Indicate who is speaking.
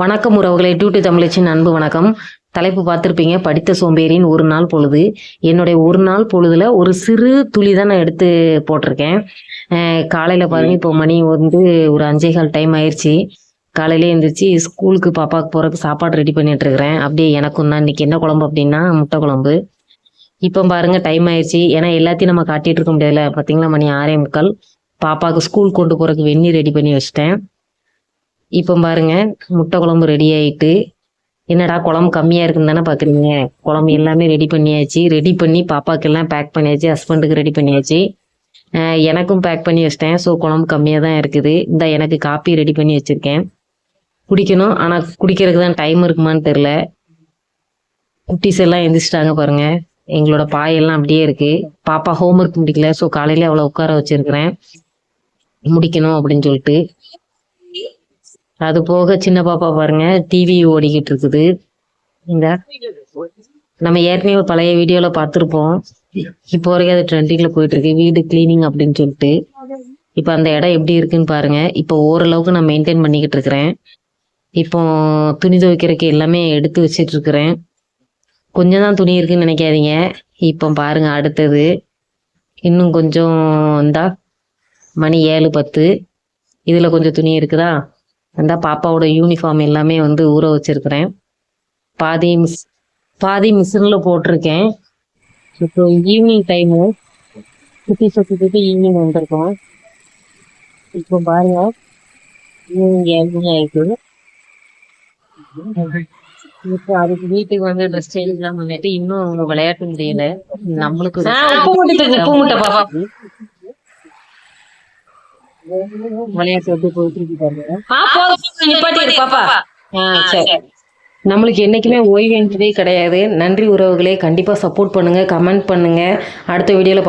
Speaker 1: வணக்கம் உறவுகளை டியூட்டி தமிழச்சின் அன்பு வணக்கம். தலைப்பு பார்த்துருப்பீங்க படித்த சோம்பேறியின் ஒரு நாள் பொழுது. என்னுடைய ஒரு நாள் பொழுதுல ஒரு சிறு துளி தான் நான் எடுத்து போட்டிருக்கேன். காலையில் காலையில பாருங்க இப்போ மணி வந்து ஒரு அஞ்சே கால் டைம் ஆயிடுச்சு காலையிலே எழுந்திரிச்சு ஸ்கூலுக்கு பாப்பாவுக்கு போறதுக்கு சாப்பாடு ரெடி பண்ணிட்டு இருக்கிறேன். அப்படியே எனக்கும் தான். இன்னைக்கு என்ன குழம்பு அப்படின்னா முட்டை குழம்பு. இப்போ பாருங்க டைம் ஆயிடுச்சு ஏன்னா எல்லாத்தையும் நம்ம காட்டிட்டு இருக்க முடியாதுல பார்த்தீங்களா மணி ஆறே முக்கால். பாப்பாவுக்கு ஸ்கூல் கொண்டு போறதுக்கு வெந்நீர் ரெடி பண்ணி வச்சிட்டேன். இப்போ பாருங்க முட்டை குழம்பு ரெடி ஆயிட்டு என்னடா குழம்பு கம்மியா இருக்குன்னு தானே பாக்குறீங்க? குழம்பு எல்லாமே ரெடி பண்ணியாச்சு. ரெடி பண்ணி பாப்பாக்கு எல்லாம் பேக் பண்ணியாச்சு ஹஸ்பண்டுக்கு ரெடி பண்ணியாச்சு. எனக்கும் பேக் பண்ணி வச்சிட்டேன். ஸோ குழம்பு கம்மியாக தான் இருக்குது. இந்த எனக்கு காப்பி ரெடி பண்ணி வச்சுருக்கேன். குடிக்கணும். ஆனால் குடிக்கிறதுக்கு தான் டைம் இருக்குமான்னு தெரில குட்டீஸ் எல்லாம் எந்திரிச்சிட்டாங்க பாருங்க. எங்களோட பாயெல்லாம் அப்படியே இருக்கு. பாப்பா ஹோம்ஒர்க் முடிக்கல. ஸோ காலையில அவளை உட்கார வச்சிருக்கிறேன். முடிக்கணும் அப்படின்னு சொல்லிட்டு. அது போக சின்ன பாப்பா பாருங்க டிவி ஓடிக்கிட்டு இருக்குது. இந்த நம்ம ஏற்கனவே ஒரு பழைய வீடியோல பார்த்துருப்போம். இப்போ வரைக்கும் அது ட்ரெண்டிங்ல போயிட்டு இருக்கு வீடு கிளீனிங் அப்படின்னு சொல்லிட்டு. இப்போ அந்த இடம் எப்படி இருக்குன்னு பாருங்க. இப்போ ஓரளவுக்கு நான் மெயின்டைன் பண்ணிக்கிட்டு இருக்கிறேன். இப்போ துணி துவைக்கிறதுக்கு எல்லாமே எடுத்து வச்சிட்டு இருக்கிறேன். கொஞ்சம் தான் துணி இருக்குன்னு நினைக்காதீங்க. இப்போ பாருங்க அடுத்தது. இன்னும் கொஞ்சம் இந்தா மணி ஏழு பத்து. இதுல கொஞ்சம் துணி இருக்குதா? அந்த பாப்பாவோட யூனிஃபார்ம் எல்லாமே வந்து ஊற வச்சிருக்கிறேன். பாதி மிஸ் பாதி மிஷினில் போட்டிருக்கேன். இப்போ ஈவினிங் டைமு சுற்றி சுற்றி ஈவினிங் வந்திருக்கோம். இப்போ பாருங்க. ஈவினிங் ஏழு இப்போ அதுக்கு வீட்டுக்கு வந்து ட்ரெஸ் சேஞ்ச்லாம் பண்ணிட்டு இன்னும் விளையாட்டு முடியல. நம்மளுக்கு உப்பு பாப்பா. விளையாட்டு எப்படி போயிட்டு இருக்கு பாருங்க
Speaker 2: நிப்பாட்டி பாப்பா.
Speaker 1: ஆ சரி. நம்மளுக்கு என்றைக்குமே ஓய்வு என்பதே கிடையாது. நன்றி உறவுகளே. கண்டிப்பாக சப்போர்ட் பண்ணுங்கள் கமெண்ட் பண்ணுங்கள் அடுத்த வீடியோவில்